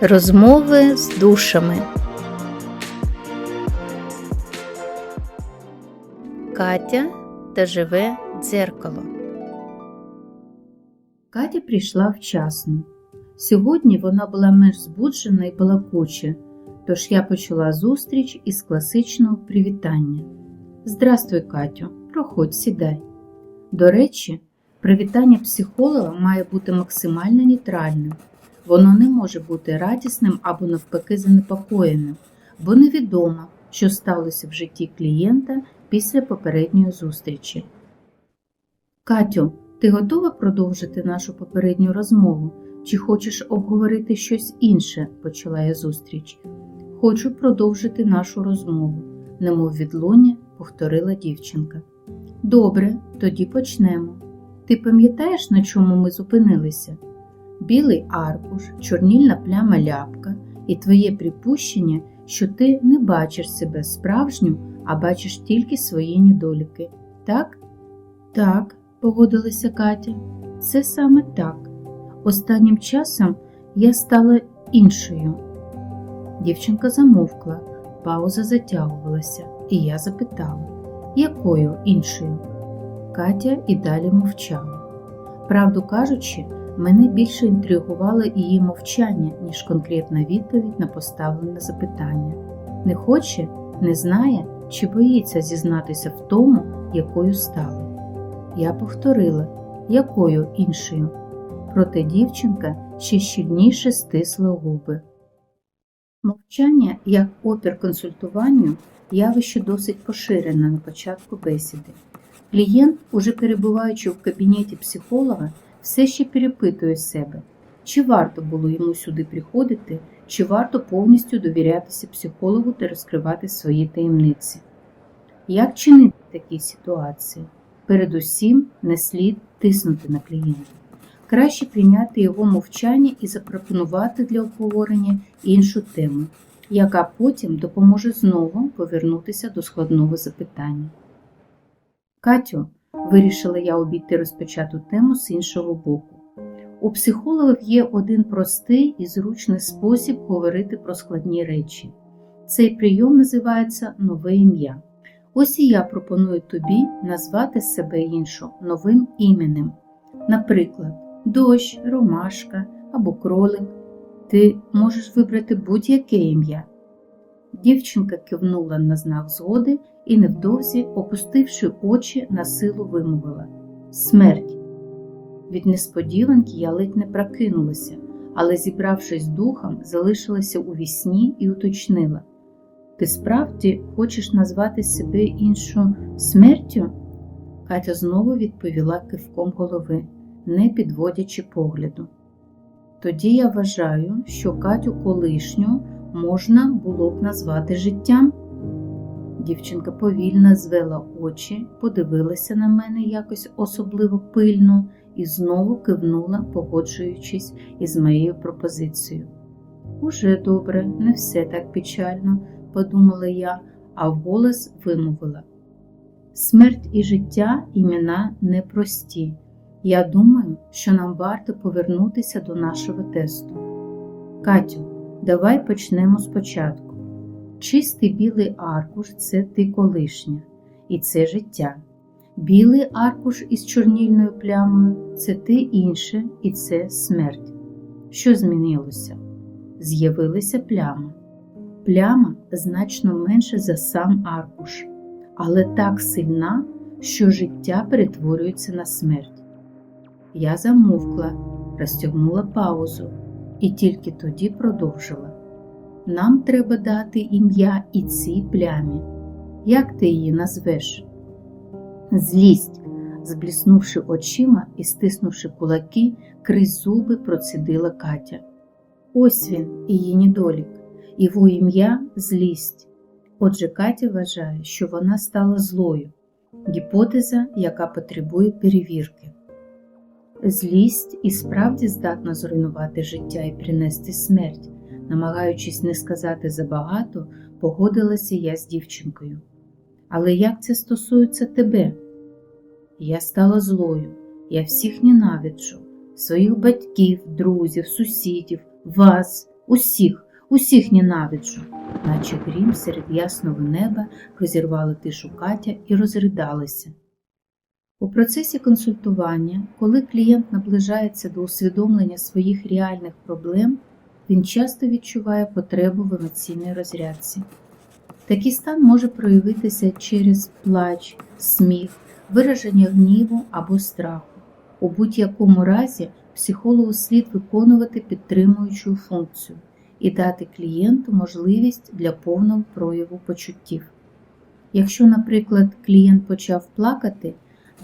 Розмови з душами. Катя та живе дзеркало. Катя прийшла вчасно. Сьогодні вона була менш збуджена і балакуча, тож я почала зустріч із класичного привітання. Здрастуй, Катю, проходь, сідай. До речі, привітання психолога має бути максимально нейтральним. Воно не може бути радісним або навпаки занепокоєним, бо невідомо, що сталося в житті клієнта після попередньої зустрічі. Катю, ти готова продовжити нашу попередню розмову? Чи хочеш обговорити щось інше? почала я зустріч. Хочу продовжити нашу розмову, немов відлуння повторила дівчинка. Добре, тоді почнемо. Ти пам'ятаєш, на чому ми зупинилися? Білий аркуш, чорнільна пляма ляпка і твоє припущення, що ти не бачиш себе справжню, а бачиш тільки свої недоліки. Так? Так, погодилася Катя. Це саме так. Останнім часом я стала іншою. Дівчинка замовкла, пауза затягувалася, і я запитала, якою іншою? Катя і далі мовчала. Правду кажучи, мене більше інтригувало її мовчання, ніж конкретна відповідь на поставлене запитання. Не хоче, не знає чи боїться зізнатися в тому, якою стала. Я повторила, якою іншою. Проте дівчинка ще щільніше стисла губи. Мовчання як опір консультуванню явище досить поширене на початку бесіди. Клієнт, уже перебуваючи в кабінеті психолога, все ще перепитує себе, чи варто було йому сюди приходити, чи варто повністю довірятися психологу та розкривати свої таємниці. Як чинити в такій ситуації? Передусім не слід тиснути на клієнта. Краще прийняти його мовчання і запропонувати для обговорення іншу тему, яка потім допоможе знову повернутися до складного запитання. Катю, вирішила я обійти розпочату тему з іншого боку. У психологів є один простий і зручний спосіб говорити про складні речі. Цей прийом називається нове ім'я. Ось і я пропоную тобі назвати себе іншу новим іменем. Наприклад, дощ, ромашка або кролик. Ти можеш вибрати будь-яке ім'я. Дівчинка кивнула на знак згоди і невдовзі, опустивши очі, на силу вимовила Смерть. Від несподіванки я ледь не прокинулася, але, зібравшись духом, залишилася у вісні і уточнила Ти справді хочеш назвати себе іншу смертю? Катя знову відповіла кивком голови, не підводячи погляду. Тоді я вважаю, що Катю колишню можна було б назвати життям. Дівчинка повільно звела очі, подивилася на мене якось особливо пильно і знову кивнула, погоджуючись із моєю пропозицією. Уже добре, не все так печально, подумала я, а вголос вимовила. Смерть і життя імена непрості. Я думаю, що нам варто повернутися до нашого тесту. Катю, давай почнемо спочатку. Чистий білий аркуш це ти колишня, і це життя. Білий аркуш із чорнільною плямою це ти інше, і це смерть. Що змінилося? З'явилася пляма. Пляма значно менше за сам аркуш, але так сильна, що життя перетворюється на смерть. Я замовкла, розтягнула паузу і тільки тоді продовжила. Нам треба дати ім'я і цій плямі. Як ти її назвеш? Злість, збліснувши очима і стиснувши кулаки, крізь зуби процідила Катя. Ось він, її недолік, його ім'я злість. Отже, Катя вважає, що вона стала злою, гіпотеза, яка потребує перевірки. Злість і справді здатна зруйнувати життя і принести смерть. Намагаючись не сказати забагато, погодилася я з дівчинкою. Але як це стосується тебе? Я стала злою, я всіх ненавиджу, своїх батьків, друзів, сусідів, вас, Усіх, усіх ненавиджу, наче грім серед ясного неба розірвала тишу Катя і розридалася. У процесі консультування, коли клієнт наближається до усвідомлення своїх реальних проблем, він часто відчуває потребу в емоційній розрядці. Такий стан може проявитися через плач, сміх, вираження гніву або страху. У будь-якому разі психологу слід виконувати підтримуючу функцію і дати клієнту можливість для повного прояву почуттів. Якщо, наприклад, клієнт почав плакати,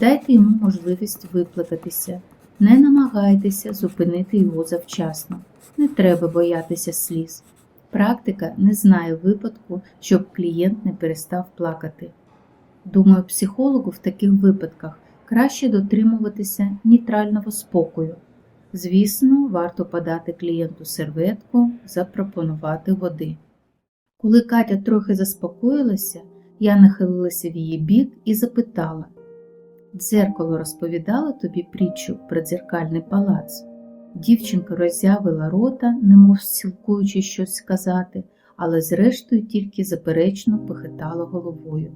дайте йому можливість виплакатися, не намагайтеся зупинити його завчасно, не треба боятися сліз. Практика не знає випадку, щоб клієнт не перестав плакати. Думаю, психологу в таких випадках краще дотримуватися нейтрального спокою. Звісно, варто подати клієнту серветку, запропонувати води. Коли Катя трохи заспокоїлася, я нахилилася в її бік і запитала Дзеркало розповідало тобі притчу про дзеркальний палац. Дівчинка роззявила рота, немов сілкуючи щось сказати, але зрештою тільки заперечно похитала головою.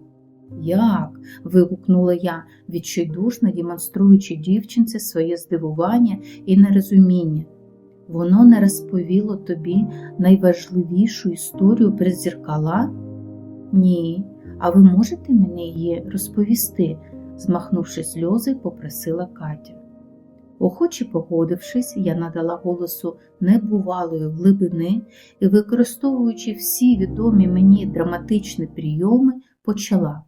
Як? вигукнула я, відчайдушно демонструючи дівчинці своє здивування і нерозуміння. Воно не розповіло тобі найважливішу історію про дзеркала? Ні, а ви можете мені її розповісти? змахнувши сльози, попросила Катя. Охоче погодившись, я надала голосу небувалої глибини і, використовуючи всі відомі мені драматичні прийоми, почала.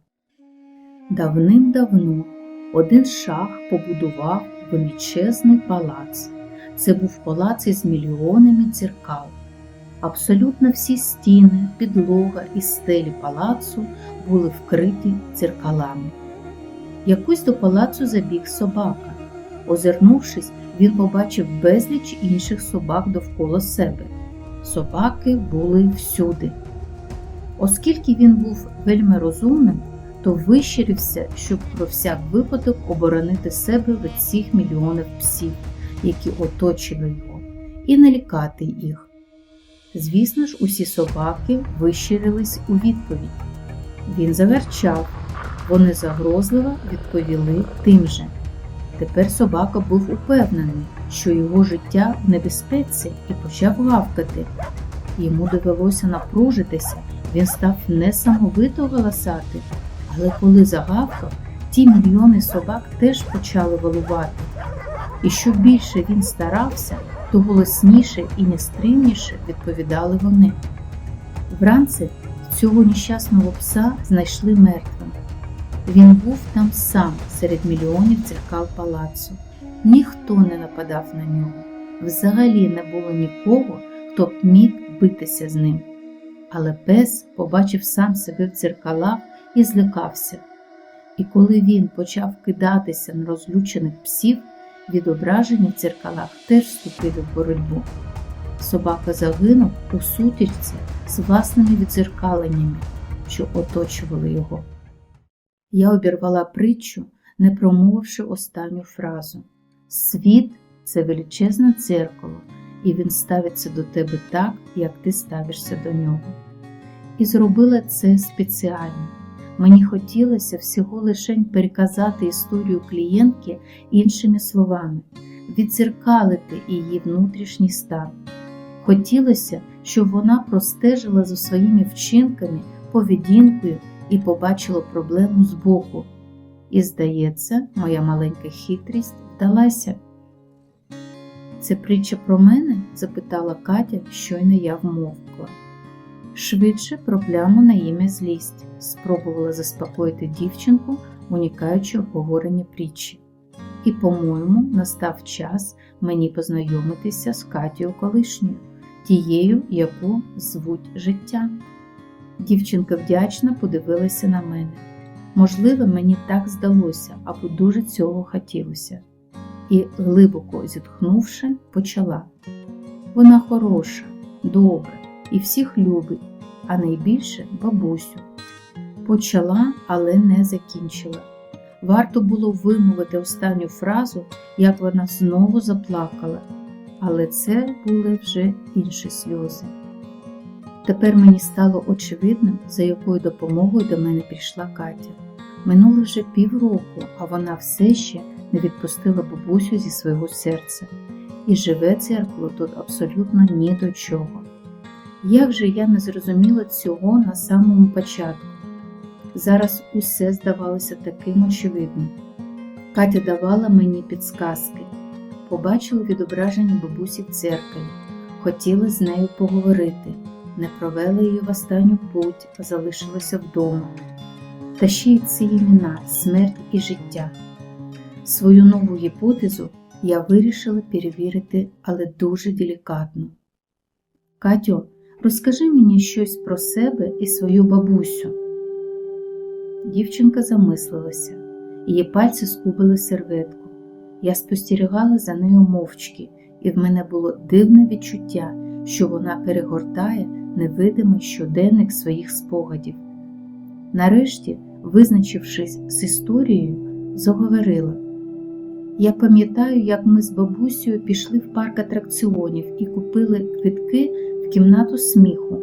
Давним-давно один шах побудував величезний палац. Це був палац із мільйонами дзеркал. Абсолютно всі стіни, підлога і стелі палацу були вкриті дзеркалами. Якось до палацу забіг собака. Озирнувшись, він побачив безліч інших собак довкола себе. Собаки були всюди. Оскільки він був вельми розумним, то вищирився, щоб про всяк випадок оборонити себе від цих мільйонів псів, які оточили його, і налякати їх. Звісно ж, усі собаки вищирились у відповідь. Він заверчав, вони загрозливо відповіли тим же. Тепер собака був упевнений, що його життя в небезпеці і почав гавкати. Йому довелося напружитися, він став несамовито голосати, але коли загавкав, ті мільйони собак теж почали валувати. І що більше він старався, то голосніше і нестримніше відповідали вони. Вранці цього нещасного пса знайшли мертвим. Він був там сам серед мільйонів дзеркал палацу. Ніхто не нападав на нього. Взагалі не було нікого, хто б міг битися з ним. Але пес побачив сам себе в дзеркалах і злякався. І коли він почав кидатися на розлючених псів, відображені в дзеркалах теж вступили в боротьбу. Собака загинув у сутичці з власними відзеркаленнями, що оточували його. Я обірвала притчу, не промовивши останню фразу. Світ це величезне дзеркало, і він ставиться до тебе так, як ти ставишся до нього. І зробила це спеціально. Мені хотілося всього лише переказати історію клієнтки іншими словами, відзеркалити її внутрішній стан. Хотілося, щоб вона простежила за своїми вчинками, поведінкою і побачила проблему збоку. І, здається, моя маленька хитрість вдалася. Це притча про мене? запитала Катя, щойно я вмовкла. Швидше про пляму на ім'я злість, спробувала заспокоїти дівчинку, уникаючи обговорення притчі. І, по-моєму, настав час мені познайомитися з Катією колишньою, тією, яку звуть життя. Дівчинка вдячно подивилася на мене. Можливо, мені так здалося, або дуже цього хотілося. І, глибоко зітхнувши, почала. Вона хороша, добра і всіх любить, а найбільше бабусю. Почала, але не закінчила. Варто було вимовити останню фразу, як вона знову заплакала. але це були вже інші сльози. Тепер мені стало очевидним, за якою допомогою до мене прийшла Катя. Минуло вже півроку, а вона все ще не відпустила бабусю зі свого серця, і живе дзеркало тут абсолютно ні до чого. Як же я не зрозуміла цього на самому початку? Зараз усе здавалося таким очевидним. Катя давала мені підсказки, побачила відображення бабусі в дзеркалі, хотіла з нею поговорити, не провела її в останню путь, а залишилася вдома. Та ще й ці імена, смерть і життя. Свою нову гіпотезу я вирішила перевірити, але дуже делікатно. Катю, розкажи мені щось про себе і свою бабусю. Дівчинка замислилася, її пальці скубили серветку. Я спостерігала за нею мовчки, і в мене було дивне відчуття, що вона перегортає невидимий щоденник своїх спогадів. Нарешті, визначившись з історією, заговорила. Я пам'ятаю, як ми з бабусею пішли в парк атракціонів і купили квитки в кімнату сміху.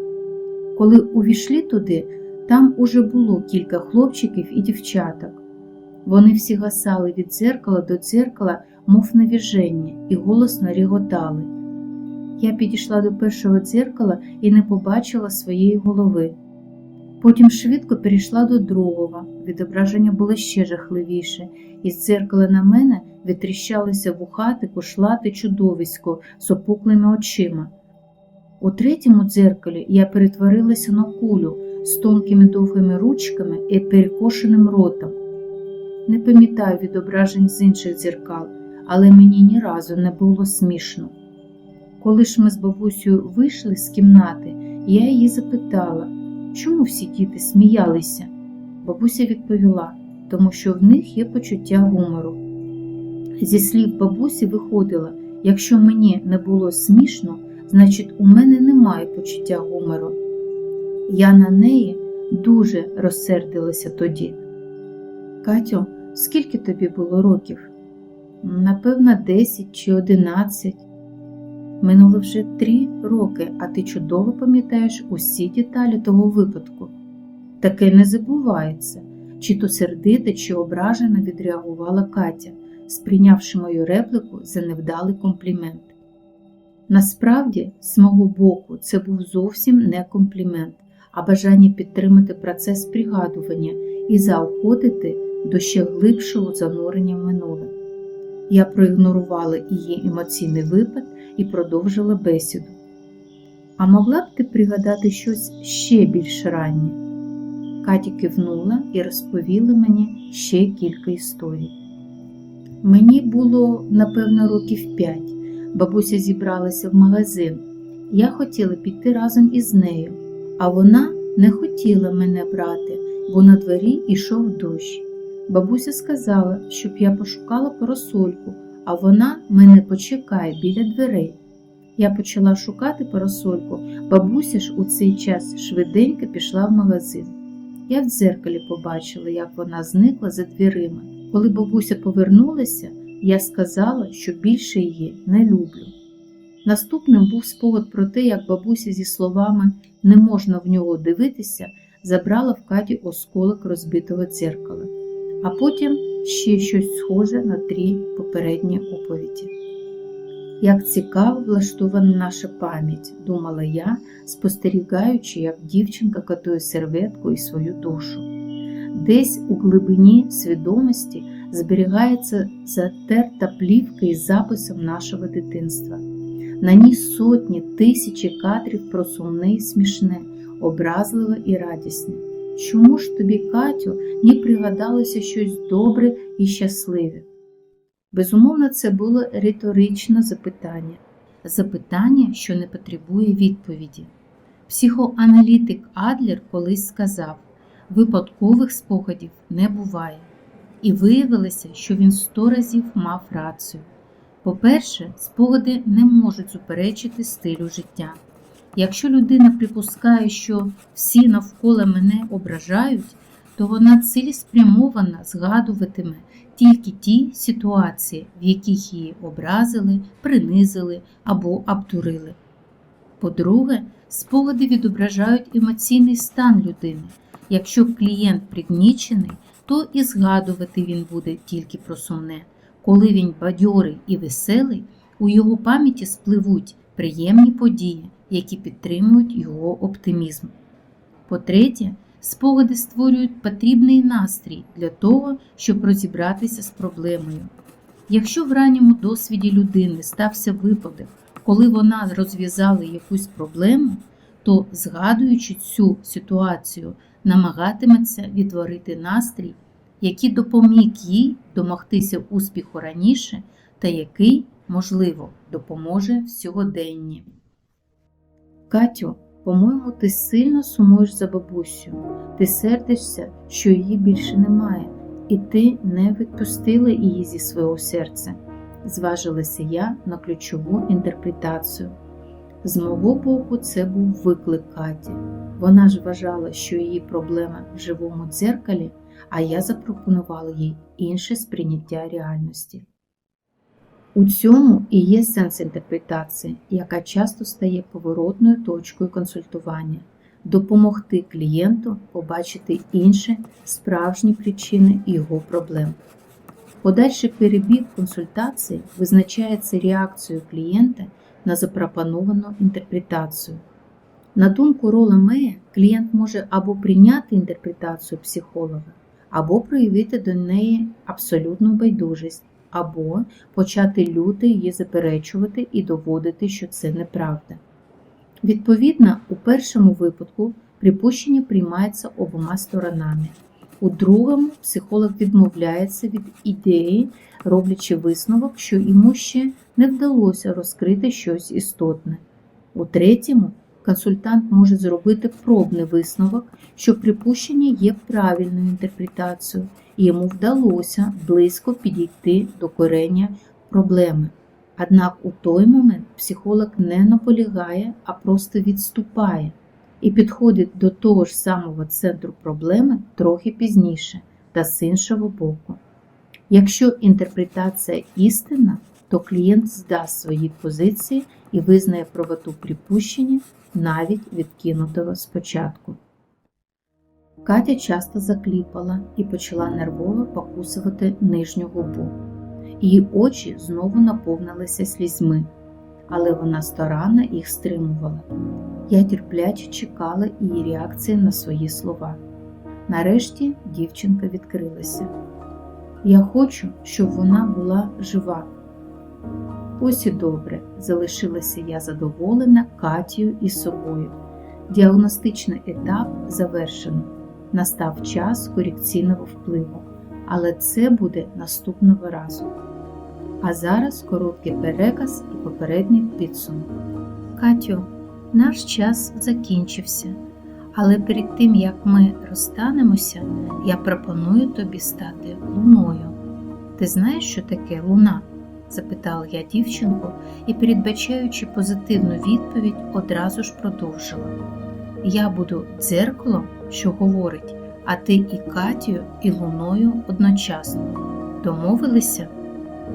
Коли увійшли туди, там уже було кілька хлопчиків і дівчаток. Вони всі гасали від дзеркала до дзеркала, мов навіження, і голосно ріготали. Я підійшла до першого дзеркала і не побачила своєї голови. Потім швидко перейшла до другого, відображення було ще жахливіше, і з дзеркала на мене витріщалося вухати, кошлати чудовисько з опуклими очима. У третьому дзеркалі я перетворилася на кулю з тонкими довгими ручками і перекошеним ротом. Не пам'ятаю відображень з інших дзеркал, але мені ні разу не було смішно. Коли ж ми з бабусею вийшли з кімнати, я її запитала, чому всі діти сміялися. Бабуся відповіла, тому що в них є почуття гумору. Зі слів бабусі виходило, якщо мені не було смішно, значить у мене немає почуття гумору. Я на неї дуже розсердилася тоді. Катю, скільки тобі було років? Напевно, 10 чи 11. Минуло вже три роки, а ти чудово пам'ятаєш усі деталі того випадку. Таке не забувається, чи то сердита, чи ображена відреагувала Катя, сприйнявши мою реплику за невдалий комплімент. Насправді, з мого боку, це був зовсім не комплімент, а бажання підтримати процес пригадування і заохотити до ще глибшого занурення в минуле. Я проігнорувала її емоційний випад і продовжила бесіду. А могла б ти пригадати щось ще більш раннє? Катя кивнула і розповіла мені ще кілька історій. Мені було, напевно, років п'ять. Бабуся зібралася в магазин. Я хотіла піти разом із нею, а вона не хотіла мене брати, бо на дворі йшов дощ. Бабуся сказала, щоб я пошукала парасольку, а вона мене почекає біля дверей. Я почала шукати парасольку, бабуся ж у цей час швиденько пішла в магазин. Я в дзеркалі побачила, як вона зникла за дверима. Коли бабуся повернулася, я сказала, що більше її не люблю. Наступним був спогад про те, як бабуся зі словами не можна в нього дивитися, забрала в Каті осколок розбитого дзеркала, а потім ще щось схоже на три попередні оповіді. Як цікаво влаштована наша пам'ять, думала я, спостерігаючи, як дівчинка катує серветку і свою душу. Десь у глибині свідомості зберігається затерта плівка із записом нашого дитинства. На ній сотні тисячі кадрів про сумне і смішне, образливе і радісне. Чому ж тобі, Катю, не пригадалося щось добре і щасливе? Безумовно, це було риторичне запитання, запитання, що не потребує відповіді. Психоаналітик Адлер колись сказав: випадкових спогадів не буває, і виявилося, що він сто разів мав рацію. По-перше, спогади не можуть суперечити стилю життя. Якщо людина припускає, що всі навколо мене ображають, то вона цілеспрямовано згадуватиме тільки ті ситуації, в яких її образили, принизили або обдурили. По-друге, спогади відображають емоційний стан людини. Якщо клієнт пригнічений, то і згадувати він буде тільки про сумне. Коли він бадьорий і веселий, у його пам'яті спливуть приємні події, які підтримують його оптимізм. По-третє, спогади створюють потрібний настрій для того, щоб розібратися з проблемою. Якщо в ранньому досвіді людини стався випадок, коли вона розв'язала якусь проблему, то, згадуючи цю ситуацію, намагатиметься відтворити настрій, який допоміг їй домогтися успіху раніше та який, можливо, допоможе в сьогоденні. Катю, по-моєму, ти сильно сумуєш за бабусю. Ти сердишся, що її більше немає, і ти не відпустила її зі свого серця. Зважилася я на ключову інтерпретацію. З мого боку, це був виклик Каті. Вона ж вважала, що її проблема в живому дзеркалі, а я запропонувала їй інше сприйняття реальності. У цьому і є сенс інтерпретації, яка часто стає поворотною точкою консультування, допомогти клієнту побачити інші справжні причини його проблем. Подальший перебіг консультації визначається реакцією клієнта на запропоновану інтерпретацію. На думку Рола Мея, клієнт може або прийняти інтерпретацію психолога, або проявити до неї абсолютну байдужість, або почати люто її заперечувати і доводити, що це неправда. Відповідно, у першому випадку припущення приймається обома сторонами. У другому психолог відмовляється від ідеї, роблячи висновок, що йому ще не вдалося розкрити щось істотне. У третьому консультант може зробити пробний висновок, що припущення є правильною інтерпретацією, і йому вдалося близько підійти до корення проблеми. Однак у той момент психолог не наполягає, а просто відступає і підходить до того ж самого центру проблеми трохи пізніше та з іншого боку. Якщо інтерпретація істинна, то клієнт здасть свої позиції і визнає правоту припущення навіть відкинутого спочатку. Катя часто закліпала і почала нервово покусувати нижню губу. Її очі знову наповнилися слізьми, але вона старанно їх стримувала. Я терпляче чекала її реакції на свої слова. Нарешті дівчинка відкрилася. Я хочу, щоб вона була жива. Ось і добре, залишилася я задоволена Катією і собою. Діагностичний етап завершено. Настав час корекційного впливу, але це буде наступного разу. А зараз короткий переказ і попередній підсумок. Катю, наш час закінчився, але перед тим як ми розстанемося, я пропоную тобі стати луною. Ти знаєш, що таке луна? Запитала я дівчинку і, передбачаючи позитивну відповідь, одразу ж продовжила. Я буду дзеркалом, що говорить, а ти і Катію, і луною одночасно. Домовилися?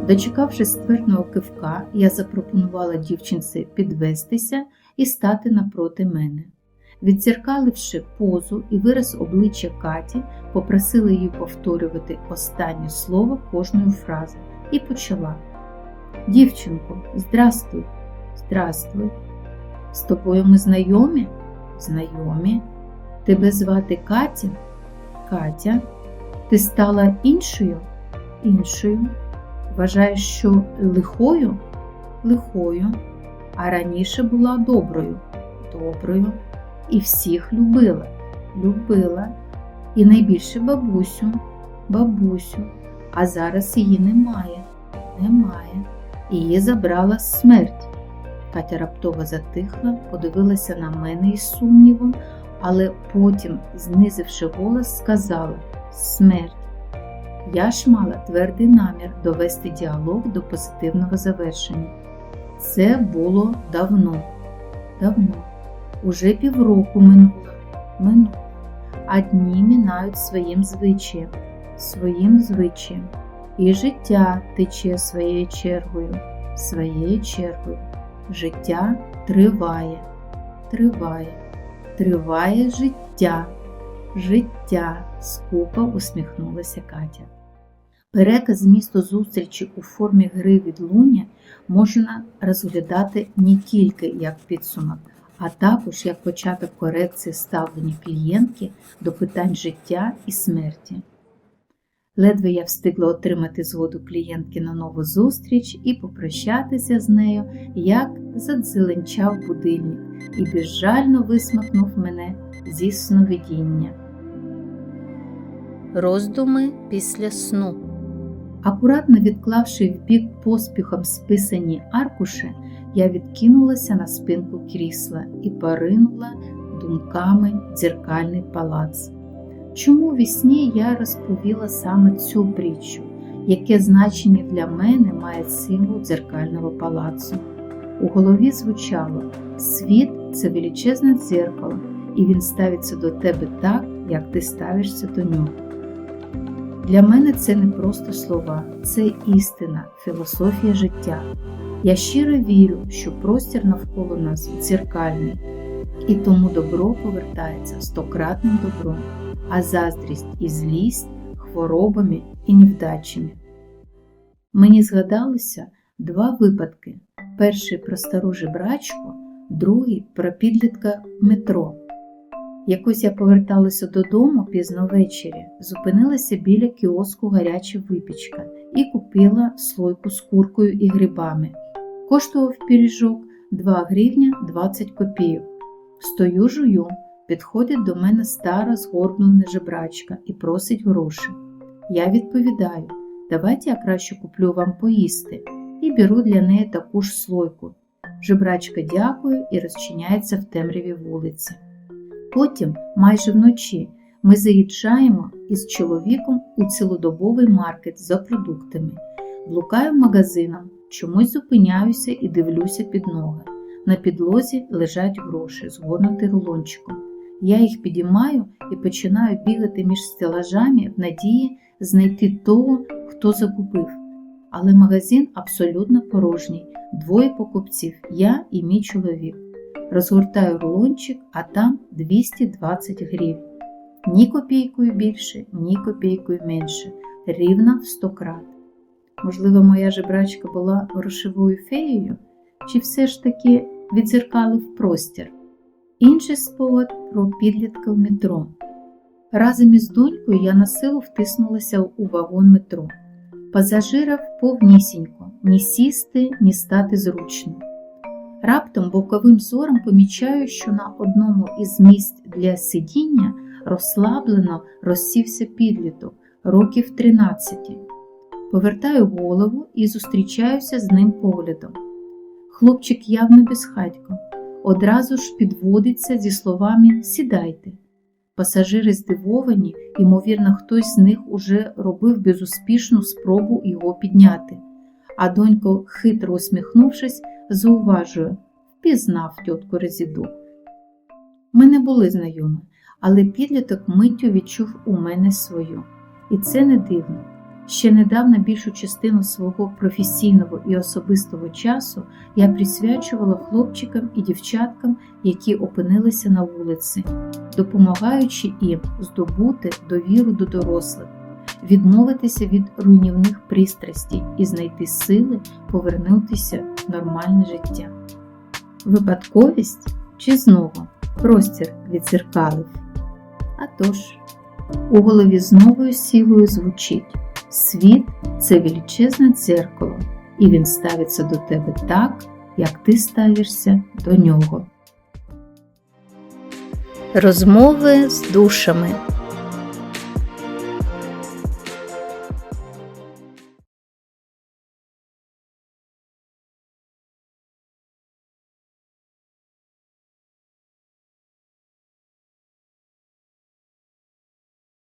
Дочекавшись ствердного кивка, я запропонувала дівчинці підвестися і стати напроти мене. Відзеркаливши позу і вираз обличчя Каті, попросила її повторювати останнє слово кожної фрази і почала. Дівчинко, здрастуй, здрастуй. З тобою ми знайомі? Знайомі. Тебе звати Катя? Катя. Ти стала іншою? Іншою. Вважаєш, що лихою? Лихою. А раніше була доброю, доброю. І всіх любила, любила. І найбільше бабусю, бабусю. А зараз її немає, немає. Її забрала смерть. Катя раптово затихла, подивилася на мене із сумнівом, але потім, знизивши голос, сказала Смерть. Я ж мала твердий намір довести діалог до позитивного завершення. Це було давно, давно, уже півроку минуло, минуло, а дні мінають своїм звичаєм, своїм звичаєм. І життя тече своєю чергою, своєю чергою. Життя триває, триває, триває життя, життя, скупо усміхнулася Катя. Переказ змісту зустрічі у формі гри відлуння можна розглядати не тільки як підсумок, а також як початок корекції ставлення клієнтки до питань життя і смерті. Ледве я встигла отримати згоду клієнтки на нову зустріч і попрощатися з нею, як задзеленчав будильник і безжально висмикнув мене зі сновидіння. Роздуми після сну. Акуратно відклавши вбік поспіхом списані аркуші, я відкинулася на спинку крісла і поринула думками дзеркальний палац. Чому у вісні я розповіла саме цю притчу, яке значення для мене має символ дзеркального палацу? У голові звучало: світ це величезне дзеркало, і він ставиться до тебе так, як ти ставишся до нього. Для мене це не просто слова, це істина, філософія життя. Я щиро вірю, що простір навколо нас дзеркальний, і тому добро повертається стократним добром, а заздрість і злість хворобами і невдачами. Мені згадалося два випадки: перший про стару жебрачку, другий про підлітка метро. Якось я поверталася додому пізно ввечері, зупинилася біля кіоску гаряча випічка і купила слойку з куркою і грибами. Коштував пиріжок 2 гривня 20 копійок. Стою жую, підходить до мене стара згорблена жебрачка і просить гроші. Я відповідаю, давайте я краще куплю вам поїсти і беру для неї таку ж слойку. Жебрачка дякує і розчиняється в темряві вулиці. Потім, майже вночі, ми заїжджаємо із чоловіком у цілодобовий маркет за продуктами, блукаю магазином, чомусь зупиняюся і дивлюся під ноги. На підлозі лежать гроші, згорнуті рулончиком. Я їх підіймаю і починаю бігати між стелажами в надії знайти того, хто загубив. Але магазин абсолютно порожній, двоє покупців, я і мій чоловік. Розгортаю рулончик, а там 220 гривень. Ні копійкою більше, ні копійкою менше, рівно в 100 крат. Можливо, моя жебрачка була грошовою феєю, чи все ж таки відзеркалив простір. Інший спогад про підлітка в метро. Разом із донькою я на силу втиснулася у вагон метро. Пасажирів повнісінько, ні сісти, ні стати зручно. Раптом боковим зором помічаю, що на одному із місць для сидіння розслаблено розсівся підліток років 13. Повертаю голову і зустрічаюся з ним поглядом. Хлопчик явно безхатько, одразу ж підводиться зі словами Сідайте. Пасажири здивовані, ймовірно, хтось з них уже робив безуспішну спробу його підняти. А донько, хитро усміхнувшись, зауважує, впізнав тітку Резіду. Ми не були знайомі, але підліток миттю відчув у мене свою. І це не дивно. Ще недавно більшу частину свого професійного і особистого часу я присвячувала хлопчикам і дівчаткам, які опинилися на вулиці, допомагаючи їм здобути довіру до дорослих, відмовитися від руйнівних пристрастей і знайти сили повернутися в нормальне життя. Випадковість чи знову простір відзеркалив? А тож, у голові з новою силою звучить. Світ це величезне дзеркало, і він ставиться до тебе так, як ти ставишся до нього. Розмови з душами.